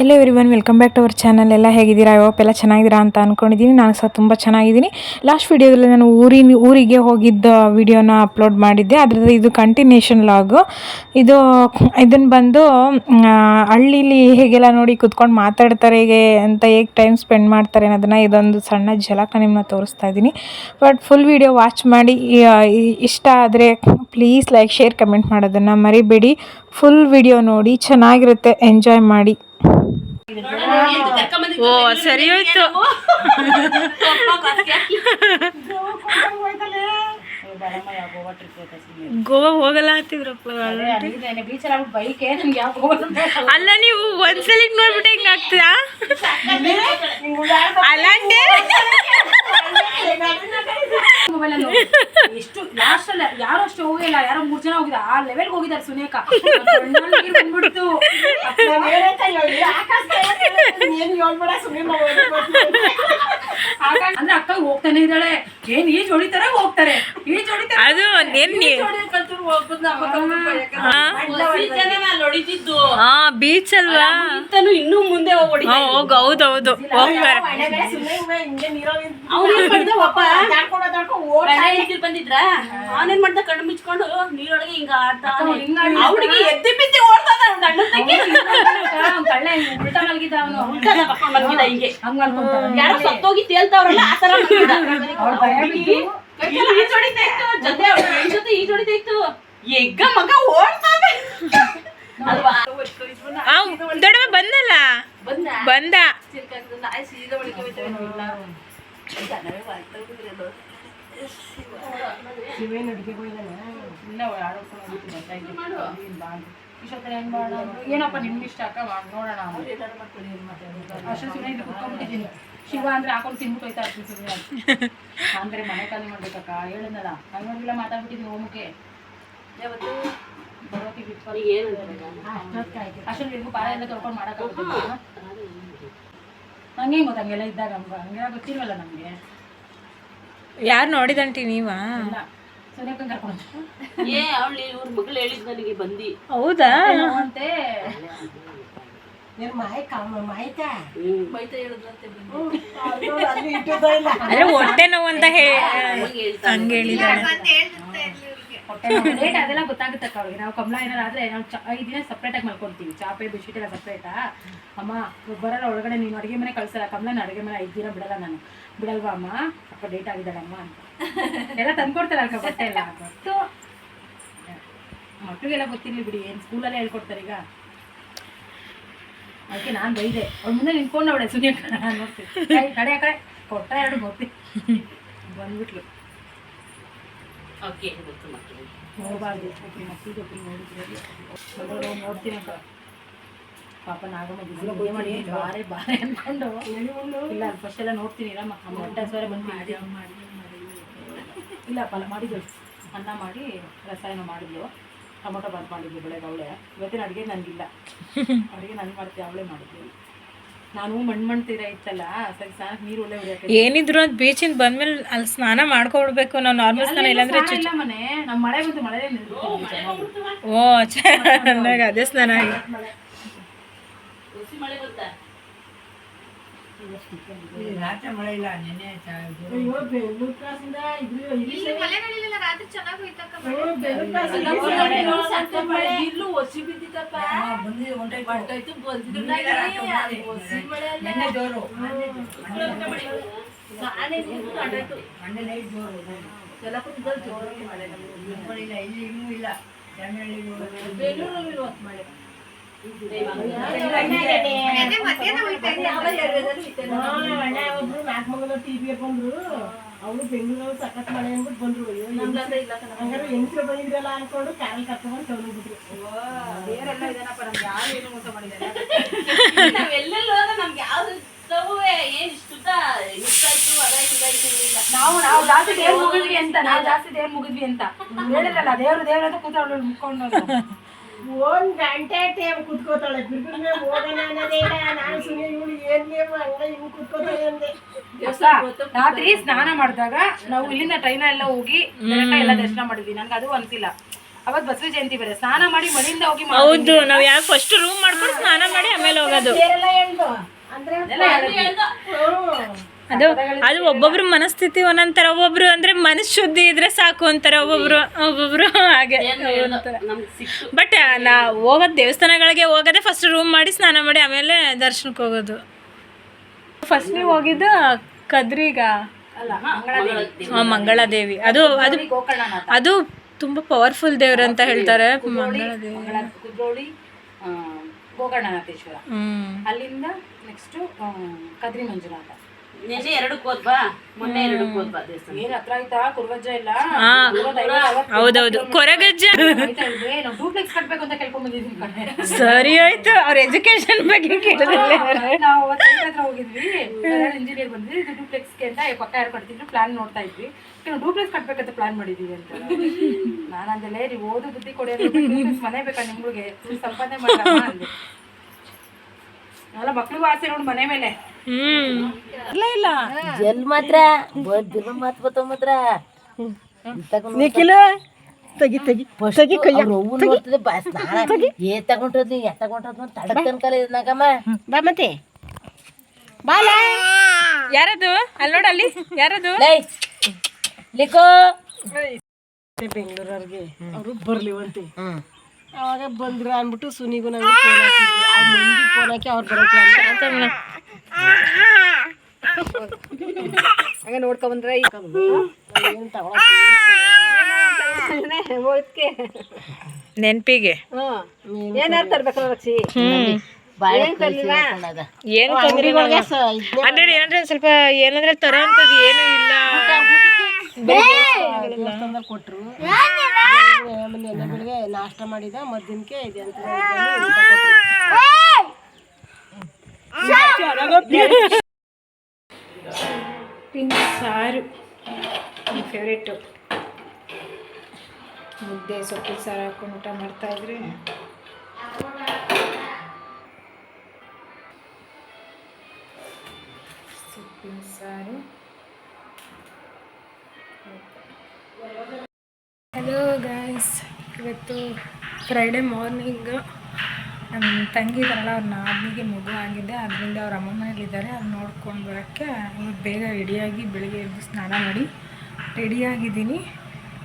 ಎಲ್ಲ every welcome back to our channel ಎಲ್ಲ ಹೇಗಿದ್ದೀರಾ? ಯಾವಪ್ಪ ಎಲ್ಲ ಚೆನ್ನಾಗಿದ್ದೀರಾ ಅಂತ ಅಂದ್ಕೊಂಡಿದ್ದೀನಿ ನಾನು ಸಹ ತುಂಬ ಚೆನ್ನಾಗಿದ್ದೀನಿ. ಲಾಸ್ಟ್ ವೀಡಿಯೋದಲ್ಲಿ ನಾನು ಊರಿನ, ಊರಿಗೆ ಹೋಗಿದ್ದ ವಿಡಿಯೋನ ಅಪ್ಲೋಡ್ ಮಾಡಿದ್ದೆ. ಅದ್ರದ್ದು ಇದು ಕಂಟಿನ್ಯೂಷನ್ ಲಾಗು ಇದು ಇದನ್ನು ಬಂದು ಹಳ್ಳಿಲಿ ಹೇಗೆಲ್ಲ ನೋಡಿ ಕುತ್ಕೊಂಡು ಮಾತಾಡ್ತಾರೆ, ಹೇಗೆ ಅಂತ ಹೇಗೆ ಟೈಮ್ ಸ್ಪೆಂಡ್ ಮಾಡ್ತಾರೆ ಅನ್ನೋದನ್ನು ಇದೊಂದು ಸಣ್ಣ ಜಲಕ ನಿಮ್ಮನ್ನ ತೋರಿಸ್ತಾ ಇದ್ದೀನಿ. ಬಟ್ ಫುಲ್ ವಿಡಿಯೋ ವಾಚ್ ಮಾಡಿ ಇಷ್ಟ ಆದರೆ ಪ್ಲೀಸ್ ಲೈಕ್ ಶೇರ್ ಕಮೆಂಟ್ ಮಾಡೋದನ್ನು ಮರಿಬೇಡಿ. ಫುಲ್ ವಿಡಿಯೋ ನೋಡಿ ಚೆನ್ನಾಗಿರುತ್ತೆ. ಎಂಜಾಯ್ ಮಾಡಿ. ಓ ಸರಿ ಹೋಯ್ತು. ಗೋವಾ ಹೋಗಲ್ಲ ಹತ್ತಿದ್ರಪ್ಪ ಅಲ್ಲ ನೀವು ಒಂದ್ಸಲಿ ನೋಡ್ಬಿಟ್ಟು ಹಿಂಗ ಆಗ್ತದಾ ಅಲ್ಲಂటే ಎಷ್ಟು ಲಾಸ್ಟ್ ಅಲ್ಲ ಯಾರು ಅಷ್ಟು ಹೋಗಿಲ್ಲ ಯಾರೋ ಮೂರ್ ಜನ ಹೋಗಿದ ಆ ಲೆವೆಲ್ ಹೋಗಿದ್ದಾರೆ ಸುನೇಕ ಬಂದ್ಬಿಡ್ತು ಹಾಗಾಗಿ ಅಂದ್ರೆ ಅಕ್ಕ ಹೋಗ್ತಾನೆ ಇದ್ದಾಳೆ ಏನ್ ಈಜ್ ಹೊಡಿತಾರೆ ಹೋಗ್ತಾರೆ ಈಜ್ ಹೊಡಿತಾರೆ ಅದು ಏನ್ ನೀ- ಹಾ ಬೀಚ್ ಅಲ್ವಾ ಇನ್ನೂ ಮುಂದೆ ಹೋಗ್ ಹೌದೌದು ಹೋಗ್ತಾರೆ ಬಂದಿದ್ರ? ಅವನೇನ್ ಮಾಡ್ದ? ಕಣ್ಣು ಮುಚ್ಕೊಂಡು ನೀರೊಳಗೆ ಹಿಂಗ ಆಡ್ತಾ ಅವ್ನಿಗೆ ಎದ್ದಿ ಬಿದ್ದಿ ಓಡ್ತಾನ ಕಳ್ಳ ಉಲ್ಟಾ ಮಲಗಿದ್ದ ಅವನು? ಹಿಂಗೆ. ಯಾರೋ ಸತ್ತೋಗಿ ತೇಲ್ತಾವ್ರಲ್ಲ ಆ ತರ ಇತ್ತು. ಜೊತೆ ಜೊತೆ ಇತ್ತು. ಎಗ್ಗ ಮಗ ಓಡ್ತಾನೆ ಬಂದಲ್ಲ? ಬಂದ. ಬಂದ ನಾಯಿ ಸೀದಾ ಒಳಗೆ ಹೋಯ್ತವೆ ಮಾಡೋಣ ಏನಪ್ಪ ನಿಮ್ಗೆ ಇಷ್ಟ? ಅಕ್ಕ ಮಾಡಿ ನೋಡೋಣ ಅಷ್ಟು ಸುಮ್ಮನೆ ಇಲ್ಲಿ ಕುತ್ಕೊಂಡ್ಬಿಟ್ಟಿದ್ದೀನಿ. ಶಿವ ಅಂದ್ರೆ ಹಾಕೊಂಡು ತಿನ್ಬಿಟ್ಟು ಹೋಯ್ತಾ ಇರ್ತೀನಿ ಸುಮ್ಮನೆ ಅಂದ್ರೆ ಮನೆ ಖಾಲಿ ಮಾಡ್ಬೇಕಕ್ಕ ಹೇಳಿದ್ನಲ್ಲ? ಹಂಗಿಲ್ಲ ಮಾತಾಡ್ಬಿಟ್ಟಿದ್ದೀನಿ ಹೋಮಕ್ಕೆ ಯಾವತ್ತು ಏನು ಅಂತಾರೆ? ಅಷ್ಟೊಂದು ಪಾರ ಎಲ್ಲ ತೊಳ್ಕೊಂಡು ಮಾಡೋಕ್ಕಾಗುತ್ತಿಲ್ಲ ನಂಗೆ ಹೆಂಗ್ ಗೊತ್ತ ಹಂಗೆಲ್ಲ ಇದ್ದಾಗ ನಮ್ಗೆ ಹಂಗೆಲ್ಲ ಗೊತ್ತಿಲ್ವಲ್ಲ ನಮಗೆ. ಯಾರು ನೋಡಿದಂಟಿ ನೀವಾ? ಇಲ್ಲ ಸುನೇಕಂಗ್ ಕರ್ಕೊಂಡು ಏ ಅವಳು ಇವ್ರ ಮಗಳು ಹೇಳಿದ್ ನನಗೆ ಬಂದಿ. ಹೌದಾ? ಅಂತೆ. ಬೈತಾ ಹೇಳಿದ್ರಂತೆ ಬಂದಿ. ಅಂದ್ರೆ ಹೊಟ್ಟೆ ನೋವು ಅಂತ ಹೇಳಿ ಹಂಗೆ ಹೇಳಿದಾಳೆ ರೇಟ್ ಅದೆಲ್ಲ ಗೊತ್ತಾಗುತ್ತಕ್ಕ ಅವ್ರಿಗೆ. ನಾವು ಕಮಲ ಏನಾರು ಆದ್ರೆ ನಾವು ಚ ಐದು ದಿನ ಸಪ್ರೇಟ್ ಆಗಿ ಮಲ್ಕೊಂತೀವಿ. ಚಾಪೆ ಬೆಡ್ಶೀಟ್ ಎಲ್ಲ ಸಪ್ರೇಟಾ ಅಮ್ಮ ಬರಲ್ಲ ಒಳಗಡೆ ನೀನು ಅಡುಗೆ ಮನೆ ಕಳ್ಸಲ್ಲ. ಕಮಲ ಅಡುಗೆ ಮನೆ ಐದು ದಿನ ಬಿಡಲ್ಲ ನಾನು. ಬಿಡಲ್ವಾ ಅಮ್ಮ? ಅಪ್ಪ ಡೇಟ್ ಆಗಿದ್ದಾಳಮ್ಮ ಅಂತ. ಎಲ್ಲ ತಂದ್ಕೊಡ್ತಾರೆ ಅಕ್ಕ ಬಟ್ಟೆ ಎಲ್ಲ. ಗೊತ್ತು ಮಕ್ಳಿಗೆಲ್ಲ ಗೊತ್ತಿರ್ಲಿ ಬಿಡಿ. ಏನು ಸ್ಕೂಲಲ್ಲೇ ಹೇಳ್ಕೊಡ್ತಾರೆ ಈಗ. ಅದಕ್ಕೆ ನಾನು ಬೈದೆ. ಅವ್ಳ ಮುಂದೆ ನಿಂತ್ಕೊಂಡು ಅವಳೆ ಸುನಿಯ ಕಡೆ ಆ ಕಡೆ. ಕೊಟ್ಟ ಎರಡು ಗೊತ್ತಿ ಬಂದ್ಬಿಟ್ಲು. ಓಕೆ ಗೊತ್ತು ಮಕ್ಕಳಿಗೆ. ನೋಡಬಾರ್ದು ಒಬ್ರು ಮಕ್ಕಳಿಗೆ ಒಬ್ರು ನೋಡಿದ್ರೆ. ಮೊದಲು ನೋಡ್ತೀನಿ ಅಂತ. ಪಾಪ ನಾಗಮ್ಮ ಮಾಡಿ ಬಾರೆ ಬಾರೆ ಅನ್ಕೊಂಡು. ಇಲ್ಲ ಫಸ್ಟ್ ಎಲ್ಲ ನೋಡ್ತೀನಿ ನಮ್ಮ ಅಮ್ಮ ಹೊಟ್ಟೆ ಸ್ವರ ಬಂದು ಇಲ್ಲ ಪಲ ಮಾಡಿದ್ದು. ಅನ್ನ ಮಾಡಿ ರಸಾಯನ ಮಾಡಿದ್ಲು. ಟೊಮೊಟೊ ಬಾತ್ ಮಾಡಿದ್ಲು ಬೆಳಗ್ಗೆ ಅವಳೆ. ಇವತ್ತಿನ ಅಡುಗೆ ನನಗಿಲ್ಲ ಅಡುಗೆ ನಾನು ಮಾಡ್ತೀನಿ ಅವಳೇ ಮಾಡಿದ್ಲು ನಾನು ಮಣ್ಣು ಮಣ್ಣು ತೀರ ಇತ್ತಲ್ಲ? ಸರಿ ಸ್ನಾನಕ್ಕೆ ನೀರು ಒಳ್ಳೆ ಏನಿದ್ರು ಅಂತ ಬೀಚಿಂದ ಬಂದ್ಮೇಲೆ ಅಲ್ಲಿ ಸ್ನಾನ ಮಾಡ್ಕೊಡ್ಬೇಕು ನಾವು ನಾರ್ಮಲ್ ಸ್ನಾನ ಇಲ್ಲಾಂದ್ರೆ ಚುಚ್ಚು ಇಲ್ಲ ಮನೆ. ನಮ್ಮ ಮಳೆ ಬಂತು ಮಳೆ ಓ ಚೆನ್ನಾಗಿ ಅದೇ ಸ್ನಾನ ಆಗಿ. ಮಳೆ ಗೊತ್ತಾ ರಾತ್ರಿ ಮಳೆ ಅಲ್ಲ ಸಾನೆ ಬೆಂಗಳೂರಲ್ಲಿ ಒಬ್ರು ನಾಲ್ಕು ಮಗನ ಟಿವಿಗೆ ಬಂದ್ರು ಅವಳು ಬೆಂಗಳೂರು ಸಖತ್ ಮಳೆ ಅಂದ್ಬಿಟ್ಟು ಬಂದ್ರು. ಹಂಗಾರೆ ಹೆಂಗ್ಸ್ರು ಬಂದಿದ್ರಲ್ಲ ಅನ್ಕೊಂಡು ಕ್ಯಾರಲ್ ಕರ್ಕೊಂಡ್ ತೊಗೊಂಡ್ಬಿಟ್ರು ಬೇರೆಲ್ಲ ಇದನ್ನಪ್ಪ ನಮ್ಗೆ ಯಾರು ಏನು ಮೋಸ ಮಾಡಿದ್ದಾರೆ? ನಾವೆಲ್ಲೆಲ್ಲೋ ಹೋದ್ರೆ ನಮ್ಗೆ ಯಾವ್ದು ಏನು ಏನ್ ಇಷ್ಟುದ್ದ ಇಷ್ಟಾಯ್ತು ಅದಾಯ್ತು ಇದಾಯ್ತು ಇಲ್ಲ ನಾವು ನಾವು ಜಾಸ್ತಿ ದೇವ್ರ ಮುಗಿದ್ವಿ ಅಂತ ನಾವು ಜಾಸ್ತಿ ದೇವ್ರ ಮುಗಿದ್ವಿ ಅಂತ. ಹೇಳಿರಲ್ಲ ದೇವ್ರು ದೇವ್ರ ಅಂತ ಕೂತ ಅವಳು ಮುಕ್ಕೊಂಡು ಒಂದ್ ಗಂಟೆ ಟೈಮ್ ಕುತ್ಕೋತಾಳೆ. ಬಿರ್ಬಿರ್ಮೆ ಹೋಗೋಣ ಅನ್ನೋದೇ ಇಲ್ಲ. ನಾನು ಸುಮ್ಮನೆ ಇವಳು ಏನ್ ಬೇಕು ಹಂಗ ಹಿಂಗ್ ಕುತ್ಕೋತಾಳೆ ಅಂದೆ. ರಾತ್ರಿ ಸ್ನಾನ ಮಾಡಿದಾಗ ನಾವು ಇಲ್ಲಿಂದ ಟ್ರೈನ ಎಲ್ಲ ಹೋಗಿ ಬೆಳಕ ಎಲ್ಲ ದರ್ಶನ ಮಾಡಿದ್ವಿ. ನನ್ಗೆ ಅದು ಅನ್ಸಿಲ್ಲ. ಅವತ್ ಬಸವ ಜಯಂತಿ ಬೇರೆ. ಸ್ನಾನ ಮಾಡಿ ಮನೆಯಿಂದ ಹೋಗಿ ಹೌದು ನಾವು ಯಾವ ಫಸ್ಟ್ ರೂಮ್ ಮಾಡ್ಕೊಂಡು ಸ್ನಾನ ಮಾಡಿ ಆಮೇಲೆ ಹೋಗೋದು. ಬೇರೆಲ್ಲ ಹೇಳ್ದು. ಅಂದ್ರೆ ಅದು ಅದು ಒಬ್ಬೊಬ್ರು ಮನಸ್ಥಿತಿ ಒಂದೊಂಥರ ಒಬ್ಬೊಬ್ರು ಅಂದ್ರೆ ಮನಸ್ ಶುದ್ಧಿ ಇದ್ರೆ ಸಾಕು ಅಂತಾರೆ ಒಬ್ಬೊಬ್ರು ಒಬ್ಬೊಬ್ರು ಹಾಗೆ ಬಟ್ ನಾ ಹೋಗೋದು ದೇವಸ್ಥಾನಗಳಿಗೆ ಹೋಗೋದೇ ಫಸ್ಟ್ ರೂಮ್ ಮಾಡಿ ಸ್ನಾನ ಮಾಡಿ ಆಮೇಲೆ ದರ್ಶನಕ್ಕೆ ಹೋಗೋದು. ಫಸ್ಟ್ ನೀವು ಹೋಗಿದ್ದು ಕದ್ರಿಗ? ಮಂಗಳಾದೇವಿ. ಅದು ಅದು ಅದು ತುಂಬಾ ಪವರ್ಫುಲ್ ದೇವ್ರು ಅಂತ ಹೇಳ್ತಾರೆ ಮಂಗಳಾದೇವಿ. ಗೋಕರ್ಣನಾಥೇಶ್ವರ ಅಲ್ಲಿಂದ ನೆಕ್ಸ್ಟ್ ಕದ್ರಿ ಮಂಜುನಾಥ. ನೆನ್ನೆ ಎರಡಕ್ಕೆ ಹೋದ್ವಾ ಮೊನ್ನೆ ಎರಡಕ್ಕೆ ಹೋದ್ವಾ ದೇವಸ್ಥಾನ ಏನ್ ಹತ್ರ ಆಯ್ತಾ? ಕುರ್ವಜ್ಜ ಇಲ್ಲ? ಹಾ. ಹೌದೌದು. ಕೊರಗಜ್ಜ. ನಾವು ಡೂಪ್ಲೆಕ್ಸ್ ಕಟ್ಬೇಕು ಅಂತ ಕೇಳ್ಕೊಂಡ್ ಬಂದಿದ್ವಿ ಕಣೆ. ಸರಿ ಆಯ್ತು. ಅವ್ರ ಎಜುಕೇಶನ್ ಬಗ್ಗೆ ಕೇಳಿದ್ರೆ ನಾವು ಅವತ್ತು ಐದು ಹತ್ರ ಹೋಗಿದ್ವಿ. ಇಂಜಿನಿಯರ್ ಬಂದ್ವಿ. ಇದು ಡೂಪ್ಲೆಕ್ಸ್ಗೆ ಅಂತ ಪಕ್ಕ ಯಾರು ಕಟ್ತಿದ್ರು ಪ್ಲಾನ್ ನೋಡ್ತಾ ಇದ್ವಿ. ನಾವು ಡೂಪ್ಲೆಕ್ಸ್ ಕಟ್ಬೇಕಂತ ಪ್ಲಾನ್ ಮಾಡಿದೀವಿ ಅಂತ. ನಾನು ಅಂದಲೇ ನೀವು ಓದು ಬುದ್ಧಿ ಕೊಡಿ ಮನೆ ಬೇಕಾ ನಿಮ್ಗೆ? ಸಂಪಾದನೆ ಮಾಡಮ್ಮ ಅಂದೆ. ಎಲ್ಲ ಮಕ್ಳಿಗೂ ಆಸೆ ನೋಡಿ ಮನೆ ಮೇಲೆ. ಹ್ಮ್. ಇಲ್ಲ ಇಲ್ಲ. ಜಲ್ ಮಾತ್ರ ಮಾತ್ ಮಾತ್ರ. ನಿಖಿಲ ತಗಿ ತಗಿ ತೆಗಿ ನೋಡ್ತದೆ ತಗಿ. ಏ ತಗೊಂಡ್ರದ್ ಎತ್ತ ತಗೊಂಡ್ರದ್ ತಡಕ್ ತನಕಲ್ಲ ಬಾ ಮತ್ತೆ. ಬಾಲ ಯಾರದು? ಅಲ್ಲಿ ನೋಡ ಅಲ್ಲಿ. ಯಾರದು? ಲಿಕೋ. ಬೆಂಗಳೂರವ್ರಿಗೆ. ಅವರು ಬರ್ಲಿವಂತೆ ಹ್ಮ್. ಅವಾಗ ಬಂದ್ರ ಅಂದ್ಬಿಟ್ಟು ಸುನಿಗೂ ನನಗೆ ಫೋನ್ ಹಾಕಿದ್ರು ಆ ಮಂದಿ ಫೋನ್ ಹಾಕಿ ಅವ್ರು ಬರೋಕೆ ಅಂತ ಹಂಗೆ ನೋಡ್ಕೊ ಬಂದ್ರೆ ಏನು ತಗೊಳಕ್ಕೆ ನೆನ್ಪಿಗೆ ಏನಾರು ತರ್ಬೇಕಲ್ಲ ರಕ್ಷಿ ಏನು ಏನ್ ತೊಂದ್ರೆಗಳಿಗೆ ಅಂದ್ರೆ ಏನಂದ್ರೆ ಒಂದ್ ಸ್ವಲ್ಪ ಏನಂದ್ರೆ ತರ ಅಂತದ್ ಏನು ಇಲ್ಲ. ಕೊಟ್ಟರು ಕೊಟ್ರು. ನೆನ್ನೆ ಬೆಳಿಗ್ಗೆ ನಾಷ್ಟ ಮಾಡಿದ ಮದ್ದಿನಕ್ಕೆ ಇದೆ ಅಂತ. ಪಿಂಕ್ ಸಾರು ಫೇವ್ರೇಟು ಮುದ್ದೆ, ಸೊಪ್ಪಿನ ಸಾರು ಹಾಕೊಂಡು ಊಟ ಮಾಡ್ತಾಯಿದ್ರೆ ಸೊಪ್ಪಿನ ಸಾರು ಇವತ್ತು ಫ್ರೈಡೇ ಮಾರ್ನಿಂಗ್ ನಮ್ಮ ತಂಗಿ ಇದ್ದಾರಲ್ಲ ಅವ್ರ ನಾದಿನಿಗೆ ಮಗು ಆಗಿದೆ ಅದರಿಂದ ಅವ್ರ ಅಮ್ಮ ಮನೇಲಿದ್ದಾರೆ. ಅದು ನೋಡ್ಕೊಂಡು ಬರೋಕ್ಕೆ ಇವತ್ತು ಬೇಗ ರೆಡಿಯಾಗಿ ಬೆಳಿಗ್ಗೆ ಎದ್ದು ಸ್ನಾನ ಮಾಡಿ ರೆಡಿಯಾಗಿದ್ದೀನಿ.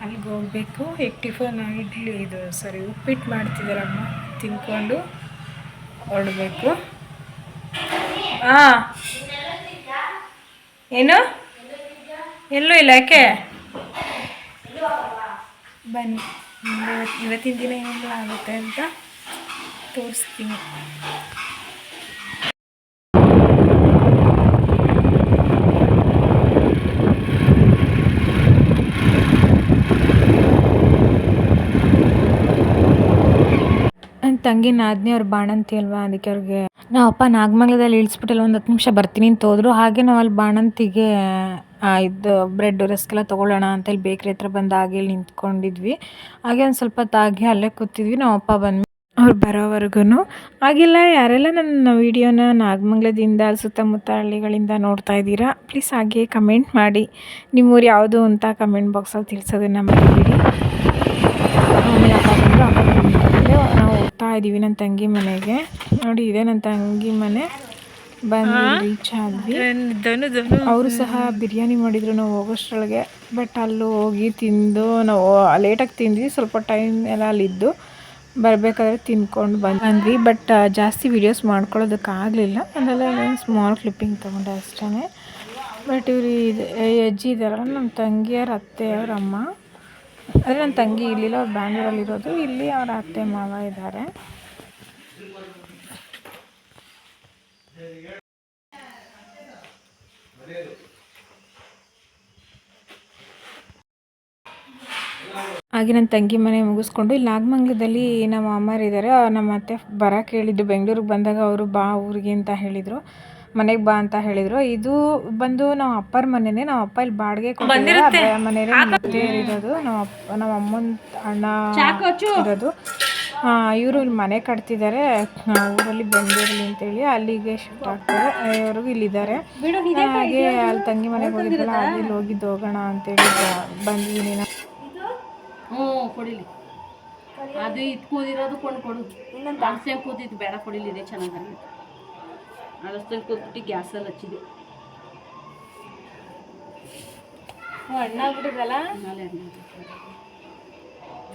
ಅಲ್ಲಿಗೆ ಹೋಗಬೇಕು. ಈಗ ಟಿಫನ್ ಇಡ್ಲಿ ಇದು ಸಾರಿ ಉಪ್ಪಿಟ್ಟು ಮಾಡ್ತಿದ್ದಾರಮ್ಮ, ತಿನ್ಕೊಂಡು ಹೊರಡಬೇಕು. ಹಾಂ ಏನು? ಎಲ್ಲೂ ಇಲ್ಲ, ಯಾಕೆ? ಬನ್ನಿ. ಇವತ್ತಿನ ದಿನ ಏನೆಲ್ಲ ಆಗುತ್ತೆ ಅಂತ ತೋರಿಸ್ತೀನಿ. ನನ್ನ ತಂಗಿ ನಾದ್ನಿ ಅವ್ರ ಬಾಣಂತಿ ಅಲ್ವಾ ಅದಕ್ಕೆ ಅವ್ರಿಗೆ ನಾವು ಅಪ್ಪ ನಾಗಮಂಗಲದಲ್ಲಿ ಇಳಿಸ್ಬಿಟ್ಟಲ್ಲ ಒಂದು ಹತ್ತು ನಿಮಿಷ ಬರ್ತೀನಿ ಅಂತ ಹೋದ್ರು. ಹಾಗೆ ನಾವು ಅಲ್ಲಿ ಬಾಣಂತಿಗೆ ಇದು ಬ್ರೆಡ್ ರಸ್ಕ್ ಎಲ್ಲ ತೊಗೊಳ್ಳೋಣ ಅಂತ ಇಲ್ಲಿ ಬೇಕ್ರಿ ಹತ್ರ ಬಂದು ಹಾಗೆ ನಿಂತ್ಕೊಂಡಿದ್ವಿ. ಹಾಗೆ ಒಂದು ಸ್ವಲ್ಪ ತಾಗಿ ಅಲ್ಲೇ ಕೂತಿದ್ವಿ. ನಮ್ಮ ಅಪ್ಪ ಬಂದ್ವಿ ಅವ್ರು ಬರೋವರೆಗೂ ಹಾಗೆಲ್ಲ, ಯಾರೆಲ್ಲ ನನ್ನ ವೀಡಿಯೋನ ನಾಗಮಂಗ್ಲದಿಂದ ಸುತ್ತಮುತ್ತ ಹಳ್ಳಿಗಳಿಂದ ನೋಡ್ತಾ ಇದ್ದೀರಾ ಪ್ಲೀಸ್ ಹಾಗೆ ಕಮೆಂಟ್ ಮಾಡಿ. ನಿಮ್ಮೂರು ಯಾವುದು ಅಂತ ಕಮೆಂಟ್ ಬಾಕ್ಸಲ್ಲಿ ತಿಳಿಸೋದನ್ನು ಬಂದ್ಮೇಲೆ ನಾವು ಹೋಗ್ತಾ ಇದ್ದೀವಿ ನನ್ನ ತಂಗಿ ಮನೆಗೆ. ನೋಡಿ, ಇದೆ ನನ್ನ ತಂಗಿ ಮನೆ. ಬಂದು ಅವರು ಸಹ ಬಿರಿಯಾನಿ ಮಾಡಿದ್ರು ನಾವು ಹೋಗೋಷ್ಟ್ರೊಳಗೆ. ಬಟ್ ಅಲ್ಲೂ ಹೋಗಿ ತಿಂದು ನಾವು ಲೇಟಾಗಿ ತಿಂದ್ವಿ. ಸ್ವಲ್ಪ ಟೈಮ್ ಎಲ್ಲ ಅಲ್ಲಿದ್ದು ಬರಬೇಕಾದ್ರೆ ತಿನ್ಕೊಂಡು ಬಂದು ಬಂದ್ವಿ ಬಟ್ ಜಾಸ್ತಿ ವೀಡಿಯೋಸ್ ಮಾಡ್ಕೊಳ್ಳೋದಕ್ಕಾಗಲಿಲ್ಲ. ಅದೆಲ್ಲ ಸ್ಮಾಲ್ ಕ್ಲಿಪ್ಪಿಂಗ್ ತೊಗೊಂಡೆ ಅಷ್ಟೇ ಬಟ್ ಇವರು ಇದು ಅಜ್ಜಿ ಇದ್ದಾರಲ್ಲ ನಮ್ಮ ತಂಗಿಯವ್ರ ಅತ್ತೆ ಅವ್ರ ಅಮ್ಮ. ಅಂದರೆ ನನ್ನ ತಂಗಿ ಇಲ್ಲಿಲ್ಲ ಅವ್ರು ಬ್ಯಾಂಗ್ಳೂರಲ್ಲಿರೋದು. ಇಲ್ಲಿ ಅವ್ರ ಅತ್ತೆ ಮಾವ ಇದ್ದಾರೆ. ಹಾಗೆ ನನ್ನ ತಂಗಿ ಮನೆ ಮುಗಿಸ್ಕೊಂಡು ಇಲ್ಲಿ ನಾಗಮಂಗಲದಲ್ಲಿ ನಮ್ಮ ಅಮ್ಮರಿದ್ದಾರೆ ನಮ್ಮ ಅತ್ತೆ ಬರೋಕೆ ಹೇಳಿದ್ದು ಬೆಂಗಳೂರಿಗೆ ಬಂದಾಗ ಅವರು ಬಾ ಊರಿಗೆ ಅಂತ ಹೇಳಿದರು ಮನೆಗೆ ಬಾ ಅಂತ ಹೇಳಿದರು. ಇದು ಬಂದು ನಮ್ಮ ಅಪ್ಪರ ಮನೆನೇ ನಮ್ಮ ಅಪ್ಪ ಇಲ್ಲಿ ಬಾಡಿಗೆ ಮತ್ತೆ ಇರೋದು. ನಮ್ಮ ಅಪ್ಪ ನಮ್ಮ ಅಮ್ಮನ ಅಣ್ಣ ಇರೋದು. ಇವರು ಇಲ್ಲಿ ಮನೆ ಕಟ್ತಿದ್ದಾರೆ. ಊರಲ್ಲಿ ಬೆಂಗಳೂರಲ್ಲಿ ಅಂತೇಳಿ ಅಲ್ಲಿಗೆ ಶಿಫ್ಟ್ ಆಗ್ತಾರೆ. ಇವ್ರಿಗೂ ಇಲ್ಲಿದ್ದಾರೆ. ಹಾಗೆ ಅಲ್ಲಿ ತಂಗಿ ಮನೆಗೆ ಹೋಗಿದ್ದಲ್ಲ ಅಲ್ಲಿ ಹೋಗಿದ್ದು ಹೋಗೋಣ ಅಂತೇಳಿ ಬಂದಿದ್ದೀನಿ ನಾನು. ಹ್ಞೂ ಕೊಡಿಲಿ. ಅದು ಇದು ಕೂದಿರೋದು ಕೊಂಡು ಕೊಡು. ಇನ್ನೊಂದು ಕೂತಿತ್ತು ಬೇಡ ಕೊಡಿಲಿ ಇದೆ ಚೆನ್ನಾಗಿ ಅಳಸ್ತಾಗ ಕೂತ್ಬಿಟ್ಟು ಗ್ಯಾಸಲ್ಲಿ ಹಚ್ಚಿದೆ. ಹಣ್ಣಾಗ್ಬಿಟ್ಟಿದಲ್ಲ ಆಮೇಲೆ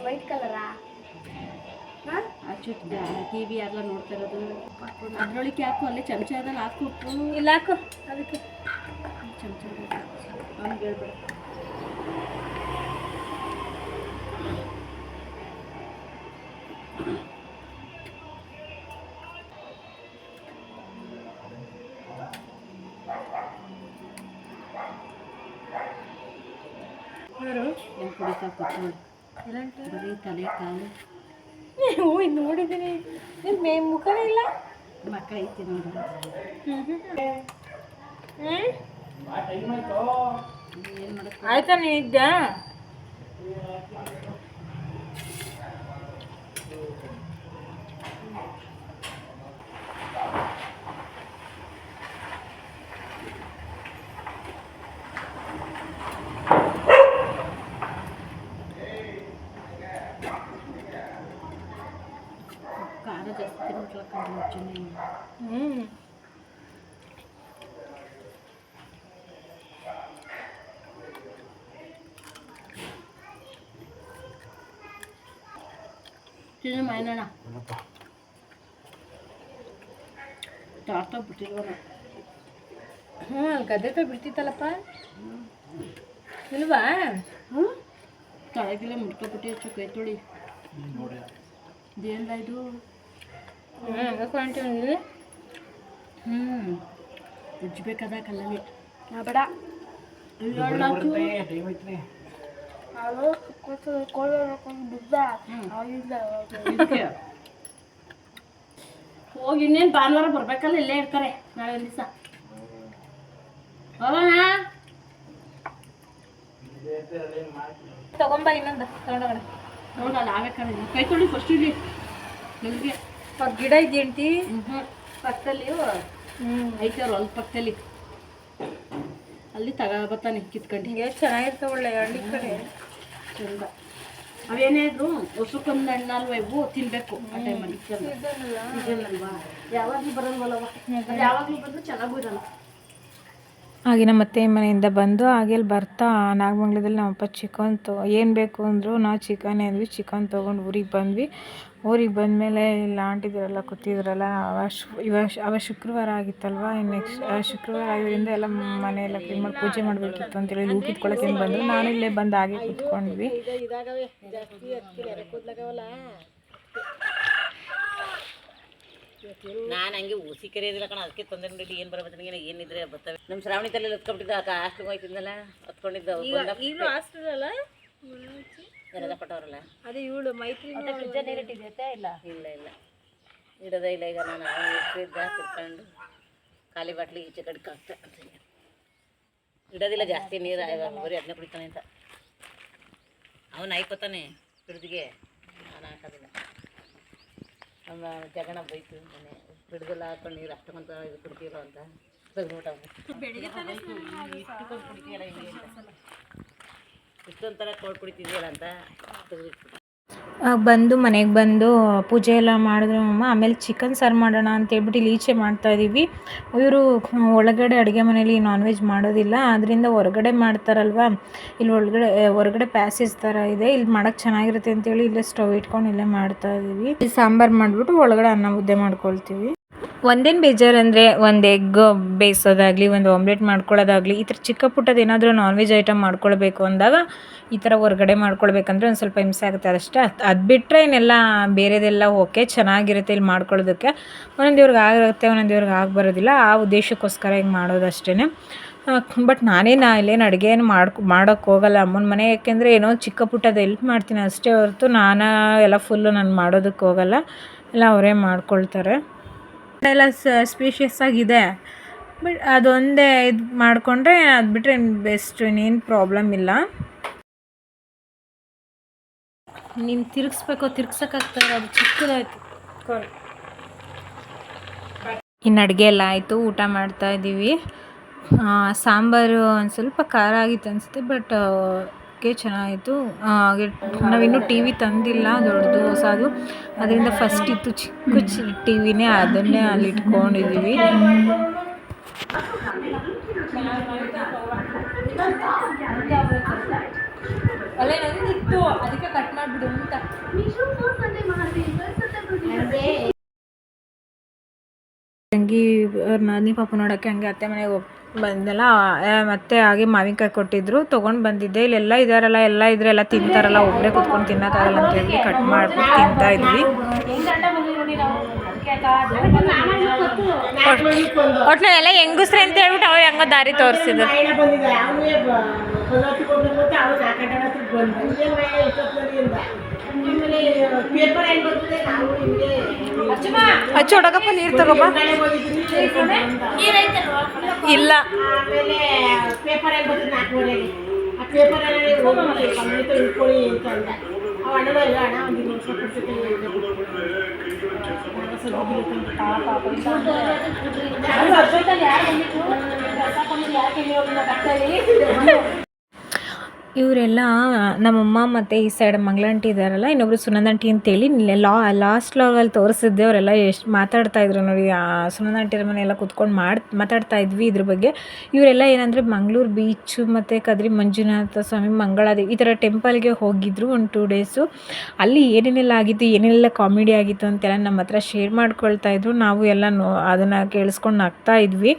ವೈಟ್ ಕಲರಾ? ಅಚ್ಚು ಟಿ ವಿ ಎಲ್ಲ ನೋಡ್ತಾ ಇರೋದು? ಅದ್ರೊಳಗೆ ಹಾಕು ಅಲ್ಲಿ ಚಮಚದಲ್ಲಿ ಹಾಕ್ಬಿಟ್ಟು ಇಲ್ಲ ಹಾಕು. ಅದಕ್ಕೆ. ಚಮಚ ಅವ್ನಿಗೆ ಹೇಳ್ಬೇಡ. ಏನು ಕುಡಿತಾ ಕೂತ್ಕೊಂಡು ಬರೀ ತಲೆ ಕಾಲು. ಹ್ಞೂ ಇದು ನೋಡಿದ್ದೀನಿ ನಿಮ್ಮ ಮೇ ಮುಖನೇ ಇಲ್ಲ. ಮಕ್ಕ ಐತಿ ನೋಡು. ಏನು ಮಾಡೋದು ಆಯ್ತಾ ನೀ ಇದ್ದ ಖಾರ ಜಾಸ್ತಿ ತಿನ್ನಿಸ್ಲಕ್ಕ ಚೆನ್ನಾಗಿ ಹ್ಞೂ ತಿನ್ನು ಮೈನಣ್ಣ ತಾಡ್ತಾ ಬಿಟ್ಟಿಲ್ವನ ಹ್ಞೂ ಅಲ್ಲಿ ಗದ್ದೆ ತ ಬಿಡ್ತಿತ್ತಲ್ಲಪ್ಪ ಇಲ್ವಾ? ಹ್ಞೂ ತಳಗಿಲ್ಲ ಮುಟ್ಕೊಬಿಟ್ಟು ಹೆಚ್ಚು ಕೈ ತೊಳಿ. ಇದೇನಿಲ್ಲ ಇದು? ಹ್ಞೂ ಹ್ಞೂ ಉಜ್ಬೇಕಾದ ಕಲ್ಲಲ್ಲಿ. ಬೇಡ. ಇದಕ್ಕೆ ಹೋಗಿ ಇನ್ನೇನು ಭಾನುವಾರ ಬರ್ಬೇಕಲ್ಲ ಇಲ್ಲೇ ಇರ್ತಾರೆ. ನಾಳೆ ದಿವಸ. ಹೋಗೋಣ. ತಗೊಂಬ ಇನ್ನೊಂದು ತಗೊಂಡೋಗೋಣ ನೋಡಲ್ಲ ಆಗಕ್ಕಲ್ಲ ಕೈ ತೊಳಿ ಫಸ್ಟ್ ಇಲ್ಲಿ. ನನಗೆ ಗಿಡ ಇದೆ ಹ್ಞೂ ಪಕ್ಕದಲ್ಲಿ ಹ್ಞೂ ಐತೆ ಅವ್ರು ಅಲ್ಲಿ ಪಕ್ಕದಲ್ಲಿ. ಅಲ್ಲಿ ತಗೋಬತ್ತಾನೆ ಕಿತ್ಕೊಂಡು. ಹಿಂಗೆ ಚೆನ್ನಾಗಿರ್ತವೆ ಒಳ್ಳೆ ಹಳ್ಳಿ ಕಡೆ. ಚಂದ. ಅವೇನೇ ಇದ್ರು ವರ್ಷಕ್ಕೊಂದು ಹಣ್ಣಲ್ವ ಇವು ತಿನ್ಬೇಕು ಆ ಟೈಮಲ್ಲಿ ಇದನ್ನಲ್ವಾ ಯಾವಾಗಲೂ ಬರಲ್ವಲ್ಲವ? ಯಾವಾಗಲೂ ಬಂದು ಚೆನ್ನಾಗೂ ಇರಲ್ಲ. ಹಾಗೆ ನಮ್ಮ ಅತ್ತೆ ಮನೆಯಿಂದ ಬಂದು ಹಾಗೆ ಬರ್ತಾ ನಾಗಮಂಗ್ಲದಲ್ಲಿ ನಮ್ಮಪ್ಪ ಚಿಕನ್ ತೊ, ಏನು ಬೇಕು ಅಂದರು ನಾವು ಚಿಕನ್ ಅಂದ್ವಿ, ಚಿಕನ್ ತೊಗೊಂಡು ಊರಿಗೆ ಬಂದ್ವಿ. ಊರಿಗೆ ಬಂದಮೇಲೆ ಇಲ್ಲ ಆಂಟಿದ್ರಲ್ಲ ಕೂತಿದ್ರಲ್ಲ, ಅವ ಶುಕ್ರವಾರ ಆಗಿತ್ತಲ್ವ ನೆಕ್ಸ್ಟ್ ಶುಕ್ರವಾರ ಆಗಿದ್ದರಿಂದ ಎಲ್ಲ ಮನೆಯೆಲ್ಲ ಕ್ಲೀನ್ ಮಾಡಿ ಪೂಜೆ ಮಾಡಬೇಕಿತ್ತು ಅಂತೇಳಿ ಹೂ ಕಿತ್ಕೊಳ್ಳೋಕೆ ಏನು ಬಂದರು. ನಾನು ಇಲ್ಲೇ ಬಂದು ಹಾಗೆ ಕೂತ್ಕೊಂಡ್ವಿ ಇದಾಗವೆ ಜಾಸ್ತಿ ಅದಕ್ಕೆ ಎರೆ ಕೂದ್ಲಾಗವಲ್ಲ ನಾನು ಹಂಗೆ ಉಸಿ ಕರಿಯೋದಿಲ್ಲ ಕಣ ಅದಕ್ಕೆ ತೊಂದರೆ ನೋಡಿ ಏನು ಬರಬೇಕು ನನಗೆ ಏನಿದ್ರೆ ಬರ್ತವೆ ನಮ್ಮ ಶ್ರಾವಣಿ ತಲೆ ಹತ್ಕೊಂಡಿದ್ದ ಆಕ ಹಾಸ್ಟ್ಲಿಗೆ ಹೋಯ್ತಿದ್ನಲ್ಲ ಹತ್ಕೊಂಡಿದ್ದ ಈಗಲೂ ಹಾಸ್ಟೆಲ್ ಅಲ್ಲ? ಅದೇ ಇವಳು ಮೈತ್ರಿ ಇಲ್ಲ? ಇಲ್ಲ ಇಲ್ಲ. ಇಡೋದೇ ಇಲ್ಲ ಈಗ ನಾನು ಇಟ್ಟಿದ್ದ ಕುತ್ಕೊಂಡು ಖಾಲಿ ಬಾಟ್ಲಿ ಈಚೆ ಕಡೆಗೆ ಹಾಕ್ತೆ ಇಡೋದಿಲ್ಲ ಜಾಸ್ತಿ ನೀರು ಬರೀ ಅದನ್ನೇ ಕುಡಿತಾನೆ ಅಂತ. ಅವನು ಹಾಯ್ಕೋತಾನೆ ಕುಡಿದಿಗೆ ನಾನು ಹಾಕೋದಿಲ್ಲ. ನಮ್ಮ ಜಗಣ ಬೈತು ಮನೆ. ಬಿಡ್ದಲ್ಲ ಹಾಕೊಂಡು ನೀರು ಅಷ್ಟೊಂತ ಇದು ಕುಡ್ತಿರೋ ಅಂತ. ತೆಗ್ದ್ಬಿಟ್ಟು ಇಷ್ಟೊಂಥರ ಕೊಡ್ ಕುಡಿತಿದ್ಯಲ್ಲ ಅಂತ. ತೆಗೆದಿಟ್ಬಿಟ್ಟು. ಬಂದು ಮನೆಗೆ ಬಂದು ಪೂಜೆ ಎಲ್ಲ ಮಾಡಿದ್ರು. ಅಮ್ಮ, ಆಮೇಲೆ ಚಿಕನ್ ಸಾರು ಮಾಡೋಣ ಅಂತೇಳ್ಬಿಟ್ಟು ಇಲ್ಲಿ ಈಚೆ ಮಾಡ್ತಾಯಿದ್ದೀವಿ ಇವರು ಒಳಗಡೆ ಅಡುಗೆ ಮನೇಲಿ ನಾನ್ ವೆಜ್ ಮಾಡೋದಿಲ್ಲ. ಆದ್ದರಿಂದ ಹೊರಗಡೆ ಮಾಡ್ತಾರಲ್ವ? ಇಲ್ಲಿ ಒಳಗಡೆ ಹೊರಗಡೆ ಪ್ಯಾಸೇಜ್ ಥರ ಇದೆ. ಇಲ್ಲಿ ಮಾಡೋಕ್ಕೆ ಚೆನ್ನಾಗಿರುತ್ತೆ ಅಂತೇಳಿ ಇಲ್ಲೇ ಸ್ಟವ್ ಇಟ್ಕೊಂಡು ಇಲ್ಲೇ ಮಾಡ್ತಾಯಿದ್ದೀವಿ ಇಲ್ಲಿ ಸಾಂಬಾರು ಮಾಡಿಬಿಟ್ಟು ಒಳಗಡೆ ಅನ್ನ ಮುದ್ದೆ ಮಾಡ್ಕೊಳ್ತೀವಿ. ಒಂದೇನು ಬೇಜಾರು ಅಂದರೆ ಒಂದು ಎಗ್ ಬೇಯಿಸೋದಾಗಲಿ, ಒಂದು ಆಮ್ಲೆಟ್ ಮಾಡ್ಕೊಳ್ಳೋದಾಗಲಿ, ಈ ಥರ ಚಿಕ್ಕ ಪುಟ್ಟದ ಏನಾದರೂ ನಾನ್ ವೆಜ್ ಐಟಮ್ ಮಾಡ್ಕೊಳ್ಬೇಕು ಅಂದಾಗ ಈ ಥರ ಹೊರಗಡೆ ಮಾಡ್ಕೊಳ್ಬೇಕಂದ್ರೆ ಒಂದು ಸ್ವಲ್ಪ ಹಿಂಸೆ ಆಗುತ್ತೆ. ಅದಷ್ಟೇ, ಅದು ಬಿಟ್ಟರೆ ಏನೆಲ್ಲ ಬೇರೆದೆಲ್ಲ ಓಕೆ, ಚೆನ್ನಾಗಿರುತ್ತೆ ಇಲ್ಲಿ ಮಾಡ್ಕೊಳ್ಳೋದಕ್ಕೆ. ಒಂದೊಂದು ಇವ್ರಿಗೆ ಆಗಿರುತ್ತೆ ಒಂದೊಂದು ಇವ್ರಿಗೆ ಆಗಿ ಬರೋದಿಲ್ಲ ಆ ಉದ್ದೇಶಕ್ಕೋಸ್ಕರ ಹಿಂಗೆ ಮಾಡೋದಷ್ಟೇ ಬಟ್ ನಾನೇ ನಾ ಇಲ್ಲೇನು ಅಡುಗೆ ಏನು ಮಾಡ್ಕೊ ಮಾಡೋಕ್ಕೆ ಹೋಗಲ್ಲ. ಅಮ್ಮನ ಮನೆ ಯಾಕೆಂದರೆ ಏನೋ ಚಿಕ್ಕ ಪುಟ್ಟದ ಎಲ್ಪ್ ಮಾಡ್ತೀನಿ. ಅಷ್ಟೇ ಹೊರತು ನಾನು ಎಲ್ಲ ಫುಲ್ಲು ನಾನು ಮಾಡೋದಕ್ಕೆ ಹೋಗಲ್ಲ. ಎಲ್ಲ ಅವರೇ ಮಾಡ್ಕೊಳ್ತಾರೆ. ಎಲ್ಲ ಸ್ಪೀಷಿಯಸ್ ಆಗಿದೆ. ಬಟ್ ಅದೊಂದೇ ಇದು ಮಾಡಿಕೊಂಡ್ರೆ ಅದು ಬಿಟ್ಟರೆ ಬೆಸ್ಟ್ ಇನ್ನೇನು ಪ್ರಾಬ್ಲಮ್ ಇಲ್ಲ. ನೀನು ತಿರುಗಿಸ್ಬೇಕು ತಿರ್ಗ್ಸೋಕ್ಕಾಗ್ತಾರೆ ಅದು ಚಿಕ್ಕದಾಯ್ತು. ಇನ್ನು ಅಡುಗೆ ಎಲ್ಲ ಆಯಿತು ಊಟ ಮಾಡ್ತಾ ಇದ್ದೀವಿ ಸಾಂಬಾರು ಒಂದು ಸ್ವಲ್ಪ ಖಾರ ಆಗಿತ್ತು ಅನಿಸುತ್ತೆ ಬಟ್ ನೋಡೋಕ್ಕೆ ಚೆನ್ನಾಗಿತ್ತು. ಹಾಗೆ ನಾವಿನ್ನೂ ಟಿ ವಿ ತಂದಿಲ್ಲ ದೊಡ್ಡದು ಹೊಸದು. ಅದರಿಂದ ಫಸ್ಟ್ ಇತ್ತು ಚಿಕ್ಕ ಚಿ ಟಿ ವಿನೇ ಅದನ್ನೇ ಅಲ್ಲಿ ಇಟ್ಕೊಂಡಿದ್ದೀವಿ ಅದಕ್ಕೆ ಕಟ್ ಮಾಡಿಬಿಡು ಅಂತ. ತಂಗಿ ಅವ್ರ ನಾದಿನಿ ಪಾಪ ನೋಡೋಕ್ಕೆ ಹಂಗೆ ಅತ್ತೆ ಮನೆಗೆ ಹೋಗಿ ಬಂದೆಲ್ಲ ಮತ್ತೆ ಹಾಗೆ ಮಾವಿನಕಾಯಿ ಕೊಟ್ಟಿದ್ರು, ತೊಗೊಂಡು ಬಂದಿದ್ದೆ. ಇಲ್ಲೆಲ್ಲ ಇದಾರಲ್ಲ, ಎಲ್ಲ ಇದ್ರೆ ಎಲ್ಲ ತಿಂತಾರಲ್ಲ ಒಬ್ಬರೇ ಕುತ್ಕೊಂಡು ತಿನ್ನೋಕ್ಕಾಗಲ್ಲ ಅಂತ ಹೇಳಿ ಕಟ್ ಮಾಡ್ಬಿಟ್ಟು ತಿಂತಾ ಇದ್ವಿ. ಒಟ್ನಲ್ಲೆಲ್ಲ ಹೆಂಗಸ್ರೆ ಅಂತ ಹೇಳ್ಬಿಟ್ಟು ಅವ್ರು ಹೆಂಗೋ ದಾರಿ ತೋರಿಸಿದ್ರು. ಅಚ್ಚು ಹೊಡಗಪ್ಪ ನೀರು ತಗೋಪ್ಪ. ಇಲ್ಲ. ಯಾಕೆ ಪೇಪರ್ ಏನು ಇವರೆಲ್ಲ, ನಮ್ಮಮ್ಮ ಮತ್ತು ಈ ಸೈಡ್ ಮಂಗಳಂಟಿ ಇದ್ದಾರಲ್ಲ ಇನ್ನೊಬ್ರು ಸುನಂದಂಟಿ ಅಂತೇಳಿ ಲಾ ಲಾಸ್ಟ್ ಲಾಗಲ್ಲಿ ತೋರಿಸಿದ್ದೆ, ಅವರೆಲ್ಲ ಎಷ್ಟು ಮಾತಾಡ್ತಾ ಇದ್ರು ನೋಡಿ ಸುನಂದಂಟಿರ ಮನೆಯೆಲ್ಲ ಕುತ್ಕೊಂಡು ಮಾಡಿ, ಮಾತಾಡ್ತಾ ಇದ್ವಿ ಇದ್ರ ಬಗ್ಗೆ. ಇವರೆಲ್ಲ ಏನಂದರೆ ಮಂಗಳೂರು ಬೀಚು ಮತ್ತು ಕದ್ರಿ ಮಂಜುನಾಥ ಸ್ವಾಮಿ, ಮಂಗಳಾದೇವಿ, ಈ ಥರ ಟೆಂಪಲ್ಗೆ ಹೋಗಿದ್ರು ಒಂದು ಟೂ ಡೇಸು ಅಲ್ಲಿ ಏನೇನೆಲ್ಲ ಆಗಿತ್ತು ಏನೆಲ್ಲ ಕಾಮಿಡಿ ಆಗಿತ್ತು ಅಂತೆಲ್ಲ ನಮ್ಮ ಹತ್ರ ಶೇರ್ ಮಾಡ್ಕೊಳ್ತಾ ಇದ್ರು. ನಾವು ಎಲ್ಲ ನೋ, ಅದನ್ನು ಕೇಳಿಸ್ಕೊಂಡು ನಗ್ತಾ ಇದ್ವಿ.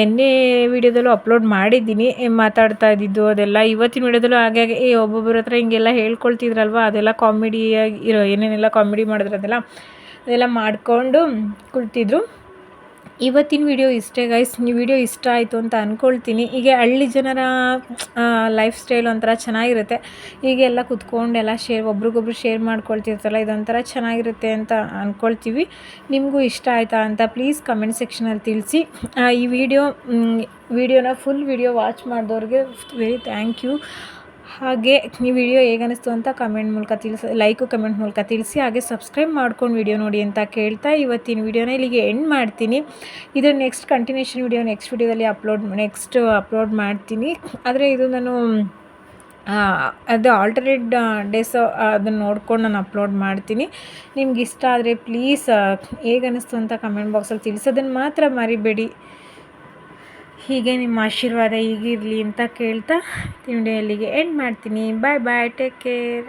ನಿನ್ನೆ ವೀಡಿಯೋದಲ್ಲೂ ಅಪ್ಲೋಡ್ ಮಾಡಿದ್ದೀನಿ, ಮಾತಾಡ್ತಾ ಇದ್ದಿದ್ದು ಅದೆಲ್ಲ. ಇವತ್ತಿನ ವೀಡಿಯೋದಲ್ಲೂ ಹಾಗೆ ಹಾಗೆ ಏ ಒಬ್ಬೊಬ್ಬರ ಹತ್ರ ಹಿಂಗೆಲ್ಲ ಹೇಳ್ಕೊಳ್ತಿದ್ರಲ್ವ? ಅದೆಲ್ಲ ಕಾಮಿಡಿಯಾಗಿ ಇರೋ, ಏನೇನೆಲ್ಲ ಕಾಮಿಡಿ ಮಾಡಿದ್ರು ಅದೆಲ್ಲ? ಅದೆಲ್ಲ ಮಾಡಿಕೊಂಡು ಕುಳ್ತಿದ್ರು. ಇವತ್ತಿನ ವಿಡಿಯೋ ಇಷ್ಟೇ ಗೈಸ್ ನೀವು ವಿಡಿಯೋ ಇಷ್ಟ ಆಯಿತು ಅಂತ ಅಂದ್ಕೊಳ್ತೀನಿ ಹೀಗೆ ಹಳ್ಳಿ ಜನರ ಲೈಫ್ ಸ್ಟೈಲ್ ಒಂಥರ ಚೆನ್ನಾಗಿರುತ್ತೆ. ಹೀಗೆಲ್ಲ ಕುತ್ಕೊಂಡೆಲ್ಲ ಶೇರ್ ಒಬ್ರಿಗೊಬ್ರು ಶೇರ್ ಮಾಡ್ಕೊಳ್ತಿರ್ತಾರಲ್ಲ, ಇದೊಂಥರ ಚೆನ್ನಾಗಿರುತ್ತೆ ಅಂತ ಅಂದ್ಕೊಳ್ತೀವಿ ನಿಮಗೂ ಇಷ್ಟ ಆಯಿತಾ ಅಂತ ಪ್ಲೀಸ್ ಕಮೆಂಟ್ ಸೆಕ್ಷನಲ್ಲಿ ತಿಳಿಸಿ. ಈ ವಿಡಿಯೋ ವಿಡಿಯೋನ ಫುಲ್ ವಿಡಿಯೋ ವಾಚ್ ಮಾಡಿದವ್ರಿಗೆ ವೆರಿ ಥ್ಯಾಂಕ್ ಯು ಹಾಗೆ ಈ ವಿಡಿಯೋ ಹೇಗನ್ನಿಸ್ತು ಅಂತ ಕಮೆಂಟ್ ಮೂಲಕ ತಿಳಿಸಿ ಲೈಕು ಕಮೆಂಟ್ ಮೂಲಕ ತಿಳಿಸಿ, ಹಾಗೆ ಸಬ್ಸ್ಕ್ರೈಬ್ ಮಾಡ್ಕೊಂಡು ವಿಡಿಯೋ ನೋಡಿ ಅಂತ ಕೇಳ್ತಾ ಇವತ್ತಿನ ವಿಡಿಯೋನ ಇಲ್ಲಿಗೆ ಎಂಡ್ ಮಾಡ್ತೀನಿ. ಇದರ ನೆಕ್ಸ್ಟ್ ಕಂಟಿನ್ಯೂಷನ್ ವಿಡಿಯೋ ನೆಕ್ಸ್ಟ್ ವಿಡಿಯೋದಲ್ಲಿ ಅಪ್ಲೋಡ್ ನೆಕ್ಸ್ಟ್ ಅಪ್ಲೋಡ್ ಮಾಡ್ತೀನಿ. ಆದರೆ ಇದು ನಾನು ಅದು ಆಲ್ಟರ್ನೇಟ್ ಡೇಸ್ ಅದನ್ನು ನೋಡ್ಕೊಂಡು ನಾನು ಅಪ್ಲೋಡ್ ಮಾಡ್ತೀನಿ. ನಿಮ್ಗೆ ಇಷ್ಟ ಆದರೆ ಪ್ಲೀಸ್ ಹೇಗನ್ನಿಸ್ತು ಅಂತ ಕಮೆಂಟ್ ಬಾಕ್ಸಲ್ಲಿ ತಿಳಿಸೋದನ್ನು ಮಾತ್ರ ಮರಿಬೇಡಿ. ಹೀಗೆ ನಿಮ್ಮ ಆಶೀರ್ವಾದ ಹೀಗಿರಲಿ ಅಂತ ಕೇಳ್ತಾ ತಿಂಡಿಯಲ್ಲಿಗೆ ಎಂಡ್ ಮಾಡ್ತೀನಿ. ಬಾಯ್ ಬಾಯ್ ಟೇಕ್ ಕೇರ್